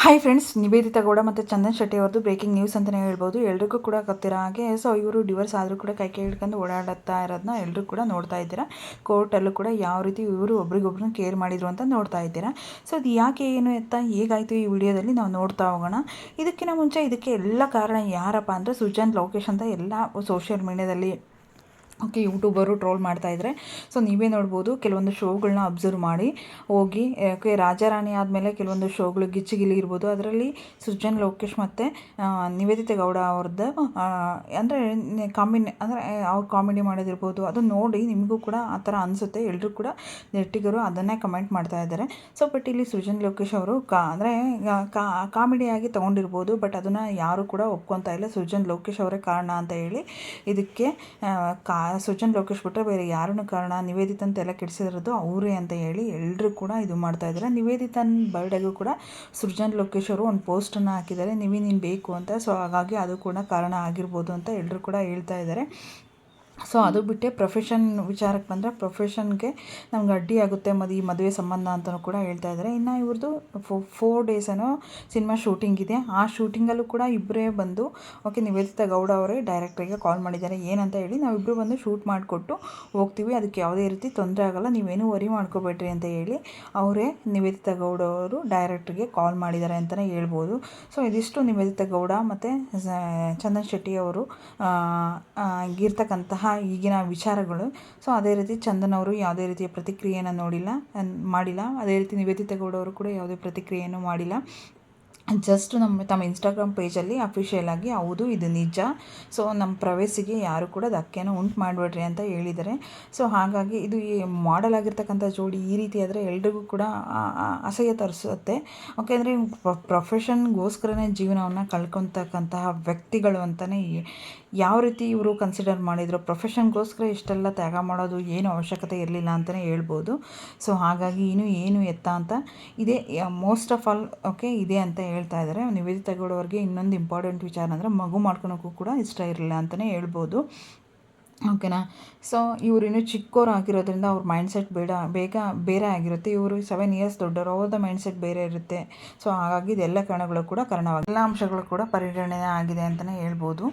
Hi friends Nivedita Gowda ಮತ್ತು ಚಂದನ್ ಶೆಟ್ಟಿ ಅವ್ರದ್ದು breaking news ಅಂತಲೇ ಹೇಳ್ಬೋದು. ಎಲ್ರಿಗೂ ಕೂಡ ಗೊತ್ತಿರೋ ಹಾಗೆ ಸೊ ಇವರು ಡಿವೋರ್ಸ್ ಆದರೂ ಕೂಡ ಕೈ ಕೈ ಹಿಡ್ಕೊಂಡು ಓಡಾಡುತ್ತಾ ಇರೋದನ್ನ ಎಲ್ಲರೂ ಕೂಡ ನೋಡ್ತಾ ಇದ್ದೀರಾ. ಕೋರ್ಟಲ್ಲೂ ಕೂಡ ಯಾವ ರೀತಿ ಇವರು ಒಬ್ರಿಗೊಬ್ರನ್ನ ಕೇರ್ ಮಾಡಿದ್ರು ಅಂತ ನೋಡ್ತಾ ಇದ್ದೀರಾ. ಸೊ ಅದು ಯಾಕೆ, ಏನು ಎತ್ತ ಹೇಗಾಯಿತು ಈ ವಿಡಿಯೋದಲ್ಲಿ ನಾವು ನೋಡ್ತಾ ಹೋಗೋಣ. ಇದಕ್ಕಿಂತ ಮುಂಚೆ ಇದಕ್ಕೆ ಎಲ್ಲ ಕಾರಣ ಯಾರಪ್ಪ ಅಂದರೆ ಸುಜಾನ್ ಲೋಕೇಶ್ ಅಂತ ಎಲ್ಲ ಸೋಷಿಯಲ್ ಮೀಡ್ಯಾದಲ್ಲಿ ಓಕೆ, ಯೂಟ್ಯೂಬರು ಟ್ರೋಲ್ ಮಾಡ್ತಾ ಇದ್ದಾರೆ ಸೊ, ನೀವೇ ನೋಡ್ಬೋದು, ಕೆಲವೊಂದು ಶೋಗಳನ್ನ ಅಬ್ಸರ್ವ್ ಮಾಡಿ. ಹೋಗಿ ಯಾಕೆ ರಾಜಾರಾಣಿ ಆದಮೇಲೆ ಕೆಲವೊಂದು ಶೋಗಳು ಗಿಚ್ಚಿಗಿಲಿ ಇರ್ಬೋದು. ಅದರಲ್ಲಿ ಸೃಜನ್, ಲೋಕೇಶ್ ಮತ್ತು ನಿವೇದಿತ ಗೌಡ ಅವ್ರದ್ದು ಅಂದರೆ ಕಾಮಿನ್ ಅಂದರೆ, ಅವ್ರು ಕಾಮಿಡಿ ಮಾಡೋದಿರ್ಬೋದು. ಅದು ನೋಡಿ ನಿಮಗೂ ಕೂಡ ಆ ಥರ ಅನಿಸುತ್ತೆ. ಎಲ್ಲರೂ ಕೂಡ ನೆಟ್ಟಿಗರು ಅದನ್ನೇ ಕಮೆಂಟ್ ಮಾಡ್ತಾ ಇದ್ದಾರೆ. ಸೊ, ಬಟ್ ಇಲ್ಲಿ ಸೃಜನ್, ಲೋಕೇಶ್ ಅವರು ಕಾ, ಅಂದರೆ ಕಾಮಿಡಿಯಾಗಿ ತೊಗೊಂಡಿರ್ಬೋದು. ಬಟ್ ಅದನ್ನು ಯಾರು ಕೂಡ ಒಪ್ಕೊತಾ ಇಲ್ಲ. ಸೃಜನ್, ಲೋಕೇಶ್ ಅವರೇ ಕಾರಣ ಅಂತ ಹೇಳಿ. ಇದಕ್ಕೆ ಕಾ ಸುಜನ್ ಲೋಕೇಶ್ ಬಿಟ್ಟರೆ ಬೇರೆ ಯಾರನ್ನು ಕಾರಣ ನಿವೇದಿತ ಅಂತೆಲ್ಲ ಕೆಡಿಸಿರೋದು ಅವರೇ ಅಂತ ಹೇಳಿ ಎಲ್ಲರೂ ಕೂಡ ಇದು ಮಾಡ್ತಾ ಇದ್ದಾರೆ. ನಿವೇದಿತನ ಬರ್ಡೇಗೂ ಕೂಡ ಸೃಜನ್ ಲೋಕೇಶ್ ಅವರು ಒಂದು ಪೋಸ್ಟನ್ನು ಹಾಕಿದ್ದಾರೆ. ನೀವೇ ನೀನು ಬೇಕು ಅಂತ. ಸೊ, ಹಾಗಾಗಿ ಅದು ಕೂಡ ಕಾರಣ ಆಗಿರ್ಬೋದು ಅಂತ ಎಲ್ಲರೂ ಕೂಡ ಹೇಳ್ತಾ ಇದ್ದಾರೆ. ಸೊ ಅದು ಬಿಟ್ಟೆ ಪ್ರೊಫೆಷನ್ ವಿಚಾರಕ್ಕೆ ಬಂದರೆ ಪ್ರೊಫೆಷನ್ಗೆ ನಮ್ಗೆ ಅಡ್ಡಿ ಆಗುತ್ತೆ. ಮದು, ಈ ಮದುವೆ ಸಂಬಂಧ ಅಂತಲೂ ಕೂಡ ಹೇಳ್ತಾ ಇದ್ದಾರೆ ಇನ್ನು ಇವ್ರದ್ದು ಫೋರ್ ಏನೋ ಸಿನಿಮಾ ಶೂಟಿಂಗ್ ಇದೆ. ಆ ಶೂಟಿಂಗಲ್ಲೂ ಕೂಡ ಇಬ್ಬರೇ ಬಂದು ಓಕೆ ನಿವೇದಿತಾ ಗೌಡ ಅವರೇ ಡೈರೆಕ್ಟ್ರಿಗೆ ಕಾಲ್ ಮಾಡಿದ್ದಾರೆ. ಏನಂತ ಹೇಳಿ ನಾವಿಬ್ಬರು ಬಂದು ಶೂಟ್ ಮಾಡಿಕೊಟ್ಟು ಹೋಗ್ತೀವಿ. ಅದಕ್ಕೆ ಯಾವುದೇ ರೀತಿ ತೊಂದರೆ ಆಗೋಲ್ಲ. ನೀವೇನು ವರಿ ಮಾಡ್ಕೋಬೇಡ್ರಿ ಅಂತ ಹೇಳಿ ಅವರೇ ನಿವೇದಿತ ಗೌಡ ಅವರು ಡೈರೆಕ್ಟ್ರಿಗೆ ಕಾಲ್ ಮಾಡಿದ್ದಾರೆ ಅಂತಲೇ ಹೇಳ್ಬೋದು. ಸೊ ಇದಿಷ್ಟು ನಿವೇದಿತ ಗೌಡ ಮತ್ತು ಚಂದನ್ ಶೆಟ್ಟಿ ಅವರು ಇರ್ತಕ್ಕಂತಹ ಈಗಿನ ವಿಚಾರಗಳು. ಸೊ ಅದೇ ರೀತಿ ಚಂದನ್ ಯಾವುದೇ ರೀತಿಯ ಪ್ರತಿಕ್ರಿಯೆಯನ್ನು ನೋಡಿಲ್ಲ ಮಾಡಿಲ್ಲ. ಅದೇ ರೀತಿ ನಿವೇದಿತಾ ಗೌಡ ಅವರು ಕೂಡ ಯಾವುದೇ ಪ್ರತಿಕ್ರಿಯೆಯನ್ನು ಮಾಡಿಲ್ಲ. ಜಸ್ಟ್ ನಮ್ಮ, ತಮ್ಮ ಇನ್ಸ್ಟಾಗ್ರಾಮ್ ಪೇಜಲ್ಲಿ ಅಫಿಷಿಯಲ್ ಆಗಿ ಹೌದು, ಇದು ನಿಜ. ಸೊ ನಮ್ಮ ಪ್ರವೇಶಿಗೆ ಯಾರು ಕೂಡ ಧಕ್ಕೆನ ಉಂಟು ಮಾಡಬೇಡ್ರಿ ಅಂತ ಹೇಳಿದ್ದಾರೆ ಸೊ ಹಾಗಾಗಿ ಇದು ಈ ಮಾಡಲ್ ಆಗಿರ್ತಕ್ಕಂಥ ಜೋಡಿ ಈ ರೀತಿ ಆದರೆ ಎಲ್ರಿಗೂ ಕೂಡ ಅಸಹ್ಯ ತರಿಸುತ್ತೆ. ಓಕೆ ಅಂದರೆ ಪ್ರೊಫೆಷನ್ಗೋಸ್ಕರನೇ ಜೀವನವನ್ನು ಕಳ್ಕೊತಕ್ಕಂತಹ ವ್ಯಕ್ತಿಗಳು ಅಂತಲೇ ಯಾವ ರೀತಿ ಇವರು ಕನ್ಸಿಡರ್ ಮಾಡಿದರು ಪ್ರೊಫೆಷನ್ಗೋಸ್ಕರ ಇಷ್ಟೆಲ್ಲ ತ್ಯಾಗ ಮಾಡೋದು ಏನು ಅವಶ್ಯಕತೆ ಇರಲಿಲ್ಲ ಅಂತಲೇ ಹೇಳ್ಬೋದು. ಸೊ ಹಾಗಾಗಿ ಇನ್ನು ಏನು ಎತ್ತ ಅಂತ, ಇದೇ ಮೋಸ್ಟ್ ಆಫ್ ಆಲ್ ಓಕೆ ಇದೆ ಅಂತ ಹೇಳ್ತಾ ಇದ್ದಾರೆ ನಿವೇದಿ ತಗೊಳ್ಳೋರಿಗೆ ಇನ್ನೊಂದು ಇಂಪಾರ್ಟೆಂಟ್ ವಿಚಾರ ಅಂದರೆ ಮಗು ಮಾಡ್ಕೊಳೋಕ್ಕೂ ಕೂಡ ಇಷ್ಟ ಇರಲಿಲ್ಲ ಅಂತಲೇ ಹೇಳ್ಬೋದು. ಓಕೆನಾ? ಸೊ ಇವರು ಇನ್ನೂ ಚಿಕ್ಕವರು ಆಗಿರೋದ್ರಿಂದ ಅವ್ರ ಮೈಂಡ್ಸೆಟ್ ಬೇಡ, ಬೇಗ ಬೇರೆ ಆಗಿರುತ್ತೆ. ಇವರು ಸೆವೆನ್ ಇಯರ್ಸ್ ದೊಡ್ಡವರು, ಅವ್ರದ್ದು ಮೈಂಡ್ಸೆಟ್ ಬೇರೆ ಇರುತ್ತೆ. ಸೊ ಹಾಗಾಗಿ ಇದೆಲ್ಲ ಕಾರಣಗಳು ಕೂಡ ಕಾರಣವಾಗಿದೆ ಎಲ್ಲ ಅಂಶಗಳು ಕೂಡ ಪರಿಗಣನೆ ಆಗಿದೆ ಅಂತಲೇ ಹೇಳ್ಬೋದು.